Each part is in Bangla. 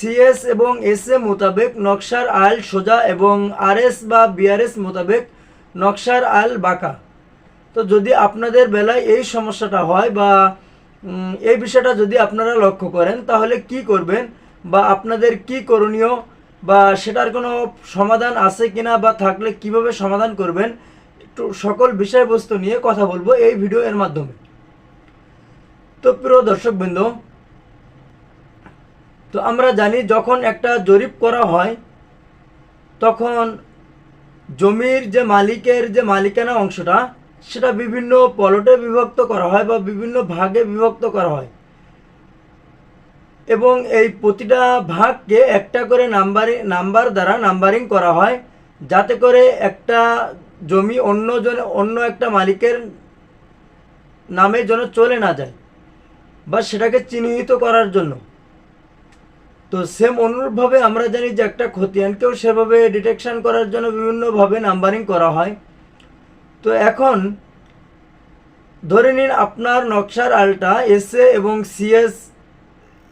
সিএস এবং এস এ মোতাবেক নকশার আল সোজা এবং আরএস বা বিআরএস মোতাবেক নকশার আল বাঁকা। তো যদি আপনাদের বেলায় এই সমস্যাটা হয় বা এই বিষয়টা যদি আপনারা লক্ষ্য করেন, তাহলে কি করবেন বা আপনাদের কি করণীয় বা সেটার কোনো সমাধান আছে কিনা বা থাকলে কীভাবে সমাধান করবেন, একটু সকল বিষয়বস্তু নিয়ে কথা বলব এই ভিডিও এর মাধ্যমে। তো প্রিয় দর্শকবৃন্দ তো আমরা জানি যখন একটা জরিপ করা হয়, তখন জমির যে মালিকের যে মালিকানা অংশটা, সেটা বিভিন্ন পলটে বিভক্ত করা হয় বা বিভিন্ন ভাগে বিভক্ত করা হয়। এবং এই প্রতিটা ভাগকে একটা করে নাম্বারিং, নাম্বার দ্বারা নাম্বারিং করা হয়, যাতে করে একটা জমি অন্য জন, অন্য একটা মালিকের নামে যেন চলে না যায় বা সেটাকে চিহ্নিত করার জন্য। তো সেম অনুরূপভাবে আমরা জানি যে একটা খতিয়ানকেও সেভাবে ডিটেকশন করার জন্য বিভিন্নভাবে নাম্বারিং করা হয়। তো এখন ধরে নিন আপনার নকশার আলটা এসএ এবং সিএস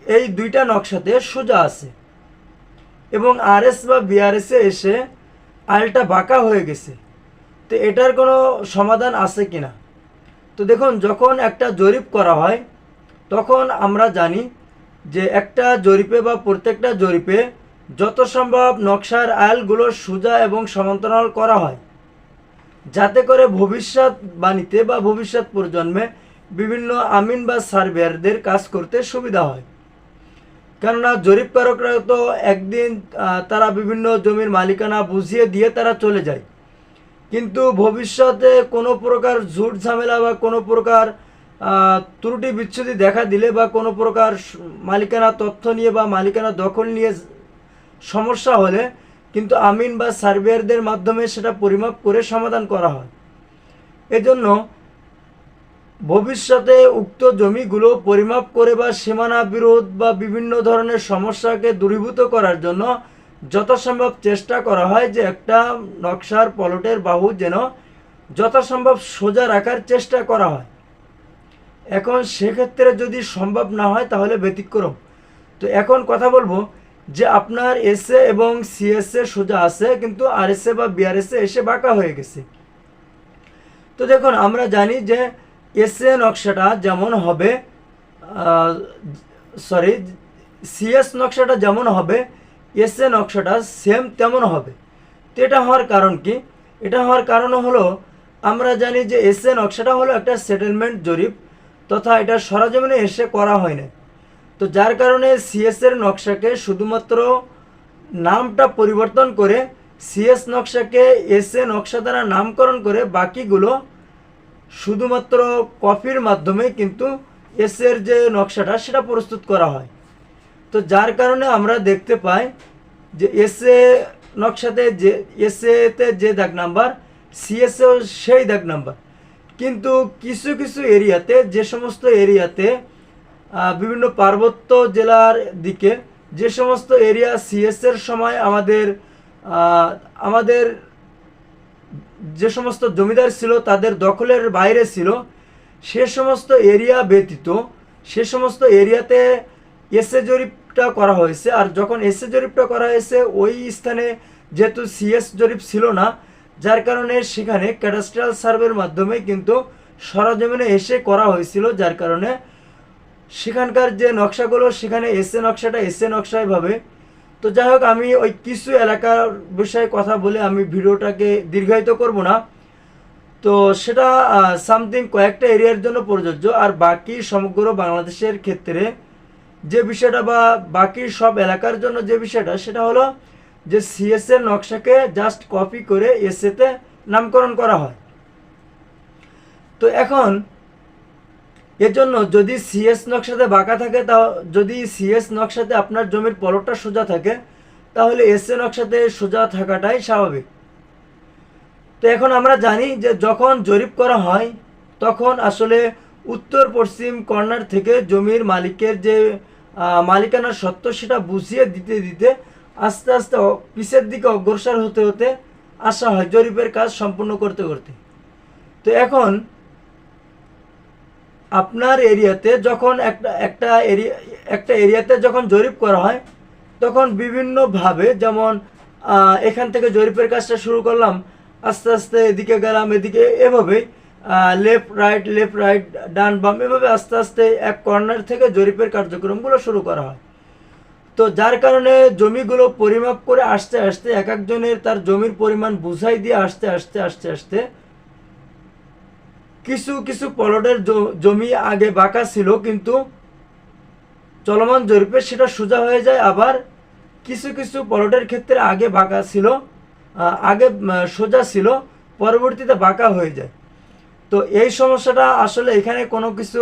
এই দুইটা নকশাতে সোজা আছে। এবং আরএস বা বিআরএসে এসে আলটা বাঁকা হয়ে গেছে। তো এটার কোনো সমাধান আছে কিনা? তো দেখুন, যখন একটা জরিপ করা হয়, তখন আমরা জানি যে একটা জরিপে বা প্রত্যেকটা জরিপে যত সম্ভব নকশার আয়ালগুলো সোজা এবং সমান্তরাল করা হয়। যাতে করে ভবিষ্যৎ বাণীতে বা ভবিষ্যৎ প্রজন্মে বিভিন্ন আমিন বা সার্ভেয়ারদের কাজ করতে সুবিধা হয়। কেননা জরিপকারকরা তো একদিন তারা বিভিন্ন জমির মালিকানা বুঝিয়ে দিয়ে তারা চলে যায়। কিন্তু ভবিষ্যতে কোনো প্রকার ঝুট ঝামেলা বা কোনো প্রকার ত্রুটি বিচ্ছুতি দেখা দিলে বা কোনো প্রকার মালিকানা তথ্য নিয়ে বা মালিকানা দখল নিয়ে সমস্যা হলে কিন্তু আমিন বা সার্ভেয়ারদের মাধ্যমে সেটা পরিমাপ করে সমাধান করা হয়। এজন্য ভবিষ্যতে উক্ত জমিগুলো পরিমাপ করে বা সীমানা বিরোধ বা বিভিন্ন ধরনের সমস্যাকে দূরীভূত করার জন্য যথাসম্ভব চেষ্টা করা হয় যে একটা নকশার পলটের বাহু যেন যথাসম্ভব সোজা রাখার চেষ্টা করা হয়। এখন সেক্ষেত্রে যদি সম্ভব না হয়, তাহলে ব্যতিক্রম। তো এখন কথা বলব যে আপনার এসএ এবং সিএসএ সোজা আছে, কিন্তু আরএসএ বা বিআরএসএ এসে বাঁকা হয়ে গেছে। তো দেখুন, আমরা জানি যে এসএ নকশাটা যেমন হবে সরি সিএস নকশাটা যেমন হবে এসএ নকশাটা সেম তেমন হবে। তো এটা হওয়ার কারণ কি? এটা হওয়ার কারণ হলো, আমরা জানি যে এসএ নকশাটা হলো একটা সেটেলমেন্ট জরিপ। তথা এটা সরজমিনে এসে করা হয় না তো যার কারণে সিএস এর নকশাকে শুধুমাত্র নামটা পরিবর্তন করে সিএস নকশাকে এস এ নকশা দ্বারা নামকরণ করে বাকিগুলো শুধুমাত্র কপির মাধ্যমে কিন্তু এস এর যে নকশাটা সেটা প্রস্তুত করা হয়। তো যার কারণে আমরা দেখতে পাই যে এস এ নকশাতে যে এস তে যে দাগ নাম্বার সিএসএও সেই দাগ নাম্বার। কিন্তু কিছু কিছু এরিয়াতে, যে সমস্ত এরিয়াতে বিভিন্ন পার্বত্য জেলার দিকে, যে সমস্ত এরিয়া সিএস এর সময় আমাদের আমাদের যে সমস্ত জমিদার ছিল, তাদের দখলের বাইরে ছিল, সে সমস্ত এরিয়া ব্যতীত, সে সমস্ত এরিয়াতে এসএ জরিপটা করা হয়েছে। আর যখন এসএ জরিপটা করা হয়েছে, ওই স্থানে যেহেতু সিএস জরিপ ছিল না যার কারণে সেখানে ক্যাডাস্ট্রাল সার্ভের মাধ্যমে কিন্তু সরজমিনে এসে করা হয়েছিল, যার কারণে সেখানকার যে নকশাগুলো, সেখানে এসে নকশাটা এসে নকশায় ভাবে। তো যাই হোক, আমি ওই কিছু এলাকার বিষয়ে কথা বলে আমি ভিডিওটাকে দীর্ঘায়িত করব না। তো সেটা সামথিং কয়েকটা এরিয়ার জন্য প্রযোজ্য, আর বাকি সমগ্র বাংলাদেশের ক্ষেত্রে যে বিষয়টা বা বাকি সব এলাকার জন্য যে বিষয়টা, সেটা হলো যে সিএস এর নকশাকে জাস্ট কপি করে এস এসএতে নামকরণ করা হয়। তো এখন এর জন্য যদি সিএস নকশাতে বাঁকা থাকে তা যদি সিএস নকশাতে আপনার জমির পলটটা সোজা থাকে, তাহলে এসএ নকশাতে সোজা থাকাটাই স্বাভাবিক। তো এখন আমরা জানি যে যখন জরিপ করা হয়, তখন আসলে উত্তর পশ্চিম কর্নার থেকে জমির মালিকের যে মালিকানার সত্ত্ব, সেটা বুঝিয়ে দিতে দিতে আস্তে আস্তে পিছের দিকে অগ্রসর হতে হতে আসা হয় জরিপের কাজ সম্পূর্ণ করতে করতে। তো এখন আপনার এরিয়াতে যখন একটা একটা এরিয়া, একটা এরিয়াতে যখন জরিপ করা হয়, তখন বিভিন্নভাবে যেমন এখান থেকে জরিপের কাজটা শুরু করলাম, আস্তে আস্তে এদিকে গেলাম, এদিকে এভাবেই লেফট রাইট লেফট রাইট ডান, বাম, এভাবে আস্তে আস্তে এক কর্নার থেকে জরিপের কার্যক্রমগুলো শুরু করা হয়। তো যার কারণে জমিগুলো পরিমাপ করে আসতে আসতে এক একজনের তার জমির পরিমাণ বুঝাই দিয়ে আসতে আসতে আসতে আসতে কিছু কিছু পলটের জমি আগে বাঁকা ছিল কিন্তু চলমান জরিপে সেটা সোজা হয়ে যায়। আবার কিছু কিছু পলটের ক্ষেত্রে আগে বাঁকা ছিল আগে সোজা ছিল, পরবর্তীতে বাঁকা হয়ে যায়। তো এই সমস্যাটা আসলে এখানে কোনো কিছু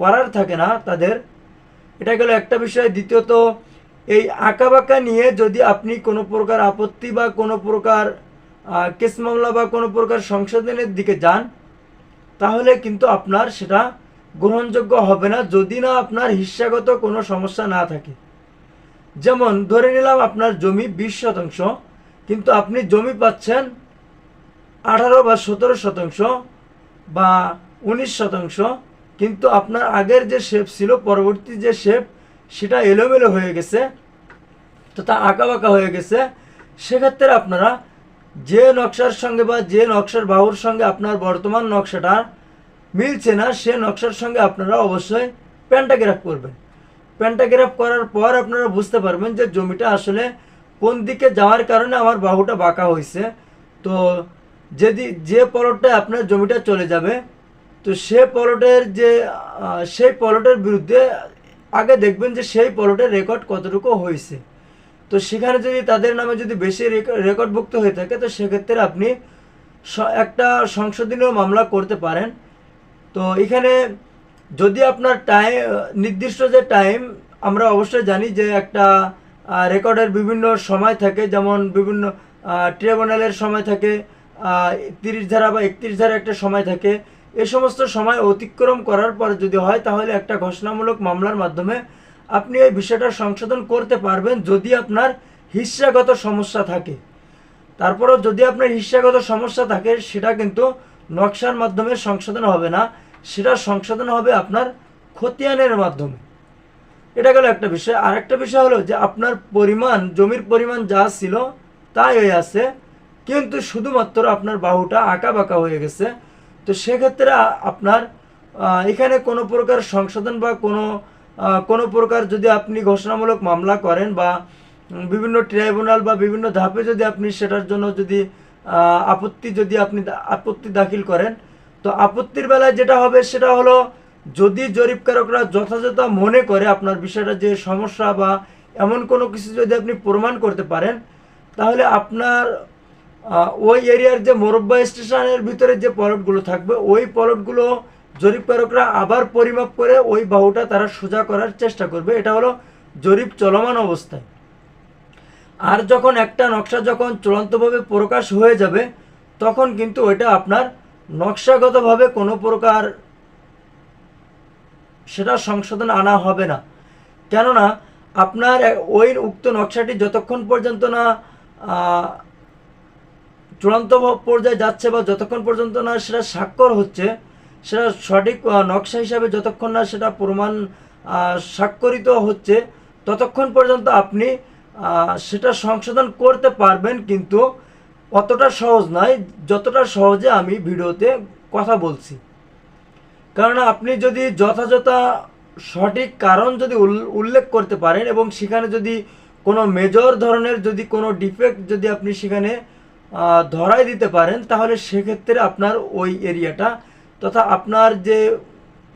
করার থাকে না তাদের। এটা গেল একটা বিষয়। দ্বিতীয়ত এই আঁকা বাঁকা নিয়ে যদি আপনি কোনো প্রকার আপত্তি বা কোনো প্রকার কেস মামলা বা কোনো প্রকার সংশোধনের দিকে যান, তাহলে কিন্তু আপনার সেটা গ্রহণযোগ্য হবে না যদি না আপনার হিস্যাগত কোনো সমস্যা না থাকে। যেমন ধরে নিলাম আপনার জমি বিশ শতাংশ, কিন্তু আপনি জমি পাচ্ছেন আঠারো বা সতেরো শতাংশ বা উনিশ শতাংশ, কিন্তু আপনার আগের যে শেপ ছিল, পরবর্তী যে শেপ সেটা এলোমেলো হয়ে গেছে তথা আঁকা বাঁকা হয়ে গেছে। সেক্ষেত্রে আপনারা যে নকশার সঙ্গে বা যে নকশার বাহুর সঙ্গে আপনার বর্তমান নকশাটা মিলছে না, সে নকশার সঙ্গে আপনারা অবশ্যই প্যান্টাগ্রাফ করবেন। প্যান্টাগ্রাফ করার পর আপনারা বুঝতে পারবেন যে জমিটা আসলে কোন দিকে যাওয়ার কারণে আমার বাহুটা বাঁকা হয়েছে। তো যদি যে পলটটা আপনার জমিটা চলে যাবে, তো সে পলটের যে সেই পলটের বিরুদ্ধে আগে দেখবেন যে সেই পলটের রেকর্ড কতটুকু হয়েছে। তো সেখানে যদি তাদের নামে যদি বেশি রেক- রেকর্ডভুক্ত হয়ে থাকে, তো সেক্ষেত্রে আপনি একটা সংশোধনীয় মামলা করতে পারেন। তো এখানে যদি আপনার টাইম নির্দিষ্ট যে টাইম আমরা অবশ্যই জানি যে একটা রেকর্ডের বিভিন্ন সময় থাকে, যেমন বিভিন্ন ট্রিব্যুনালের সময় থাকে তিরিশ ধারা বা একত্রিশ ধারা একটা সময় থাকে। এ সমস্ত সময় অতিক্রম করার পর যদি হয় তাহলে একটা ঘোষণামূলক মামলার মাধ্যমে আপনি এই বিষয়টা সংশোধন করতে পারবেন যদি আপনার হিস্যাগত সমস্যা থাকে। তারপরও যদি আপনার হিস্যাগত সমস্যা থাকে, সেটা কিন্তু নকশার মাধ্যমে সংশোধন হবে না, সেটা সংশোধন হবে আপনার খতিয়ানের মাধ্যমে। এটা গেল একটা বিষয়। আর একটা বিষয় হলো যে আপনার পরিমাণ, জমির পরিমাণ যা ছিল তাই হয়ে আছে, কিন্তু শুধুমাত্র আপনার বাহুটা আঁকা বাঁকা হয়ে গেছে। তো সেক্ষেত্রে আপনার এখানে কোনো প্রকার সংশোধন বা কোনো কোনো প্রকার যদি আপনি ঘোষণামূলক মামলা করেন বা বিভিন্ন ট্রাইব্যুনাল বা বিভিন্ন ধাপে যদি আপনি সেটার জন্য যদি আপত্তি যদি আপনি আপত্তি দাখিল করেন, তো আপত্তির বেলায় যেটা হবে সেটা হলো যদি জরিপকারকরা যথাযথ মনে করে আপনার বিষয়টা যে সমস্যা বা এমন কোনো কিছু যদি আপনি প্রমাণ করতে পারেন, তাহলে আপনার ওই এরিয়ার যে মোরব্বা স্টেশনের ভিতরে যে পলটগুলো থাকবে, ওই পলটগুলো জরিপকারকরা আবার পরিমাপ করে ওই বাহুটা তারা সোজা করার চেষ্টা করবে। এটা হলো জরিপ চলমান অবস্থায়। আর যখন একটা নকশা যখন চূড়ান্তভাবে প্রকাশ হয়ে যাবে, তখন কিন্তু ওইটা আপনার নকশাগতভাবে কোনো প্রকার সেটা সংশোধন আনা হবে না। কেননা, আপনার ওই উক্ত নকশাটি যতক্ষণ পর্যন্ত না চূড়ান্ত পর্যায়ে যাচ্ছে বা যতক্ষণ পর্যন্ত না সেটা স্বাক্ষর হচ্ছে, সেটা সঠিক নকশা হিসাবে যতক্ষণ না সেটা প্রমাণ স্বাক্ষরিত হচ্ছে, ততক্ষণ পর্যন্ত আপনি সেটা সংশোধন করতে পারবেন, কিন্তু অতটা সহজ নয়, যতটা সহজে আমি ভিডিওতে কথা বলছি। কারণ আপনি যদি যথাযথ সঠিক কারণ যদি উল- উল্লেখ করতে পারেন এবং সেখানে যদি কোনো মেজর ধরনের যদি কোনো ডিফেক্ট যদি আপনি সেখানে ধরাই দিতে পারেন, তাহলে সেক্ষেত্রে আপনার ওই এরিয়াটা তথা আপনার যে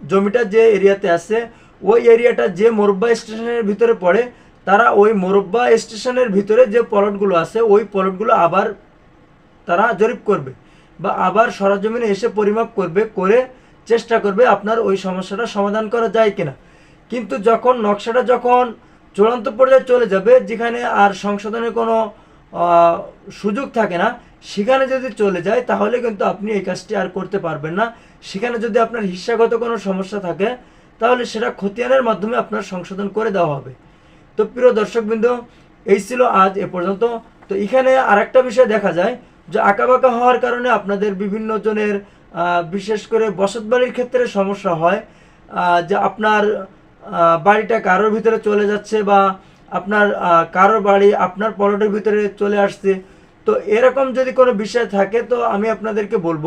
জমিটা যে এরিয়াতে আছে, ওই এরিয়াটা যে মোরব্বা স্টেশনের ভিতরে পড়ে, তারা ওই মোরব্বা স্টেশনের ভিতরে যে পলটগুলো আছে, ওই পলটগুলো আবার তারা জরিপ করবে বা আবার সরাজমিনে এসে পরিমাপ করবে, করে চেষ্টা করবে আপনার ওই সমস্যাটা সমাধান করা যায় কিনা। কিন্তু যখন নকশাটা যখন চূড়ান্ত পর্যায়ে চলে যাবে, যেখানে আর সংশোধনের কোনো সুযোগ থাকে না, সেখানে যদি চলে যায়, তাহলে কিন্তু আপনি এই কাজটি আর করতে পারবেন না। সেখানে যদি আপনার হিস্যাগত কোনো সমস্যা থাকে, তাহলে সেটা খতিয়ানের মাধ্যমে আপনার সংশোধন করে দেওয়া হবে। তো প্রিয় দর্শকবৃন্দ, এই ছিল আজ এ পর্যন্ত। তো এখানে আরেকটা বিষয় দেখা যায়, যে আঁকাবাঁকা হওয়ার কারণে আপনাদের বিভিন্ন জনের বিশেষ করে বসত বাড়ির ক্ষেত্রে সমস্যা হয় যে আপনার বাড়িটা কারোর ভিতরে চলে যাচ্ছে বা আপনার কারোর বাড়ি আপনার পলটের ভিতরে চলে আসছে। তো এরকম যদি কোনো বিষয় থাকে, তো আমি আপনাদেরকে বলব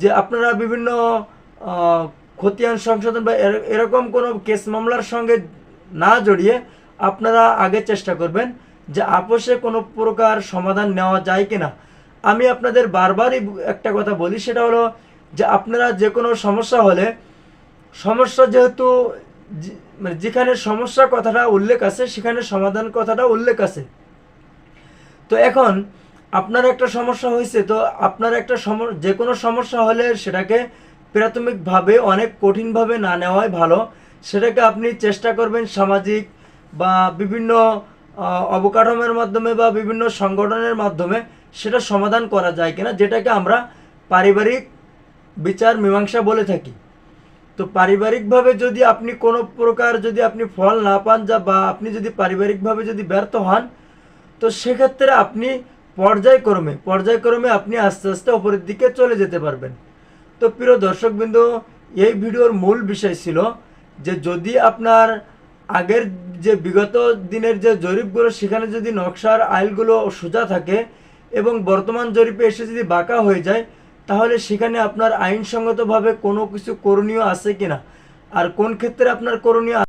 যে আপনারা বিভিন্ন খতিয়ান সংশোধন বা এর- এরকম কোনো কেস মামলার সঙ্গে না জড়িয়ে আপনারা আগে চেষ্টা করবেন যে আপোষে কোনো প্রকার সমাধান নেওয়া যায় কিনা। আমি আপনাদের বারবারই একটা কথা বলি, সেটা হলো যে আপনারা যে কোনো সমস্যা হলে, সমস্যা যেহেতু মানে যেখানে সমস্যা কথাটা উল্লেখ আছে, সেখানে সমাধান কথাটা উল্লেখ আছে। তো এখন, আপনার একটা সমস্যা হয়েছে তো আপনার একটা সম যে কোনো সমস্যা হলে সেটাকে প্রাথমিকভাবে, অনেক কঠিনভাবে না নেওয়াই ভালো। সেটাকে আপনি চেষ্টা করবেন সামাজিক বা বিভিন্ন অবকাঠামোর মাধ্যমে বা বিভিন্ন সংগঠনের মাধ্যমে সেটা সমাধান করা যায় কিনা, যেটাকে আমরা পারিবারিক বিচার মীমাংসা বলে থাকি। তো পারিবারিকভাবে যদি আপনি কোনো প্রকার যদি আপনি ফল না পান যা বা আপনি যদি পারিবারিকভাবে যদি ব্যর্থ হন, তো সেক্ষেত্রে আপনি পর্যায়ক্রমে পর্যায়ক্রমে আপনি আস্তে আস্তে ওপরের দিকে চলে যেতে পারবেন। তো প্রিয় দর্শকবৃন্দ, এই ভিডিওর মূল বিষয় ছিল যে যদি আপনার আগের যে বিগত দিনের যে জরিপগুলো, সেখানে যদি নকশার আইলগুলো সোজা থাকে এবং বর্তমান জরিপে এসে যদি বাঁকা হয়ে যায় তাহলে সেখানে আপনার আইনসঙ্গতভাবে কোনো কিছু করণীয় আছে কিনা? আর কোন ক্ষেত্রে আপনার করণীয়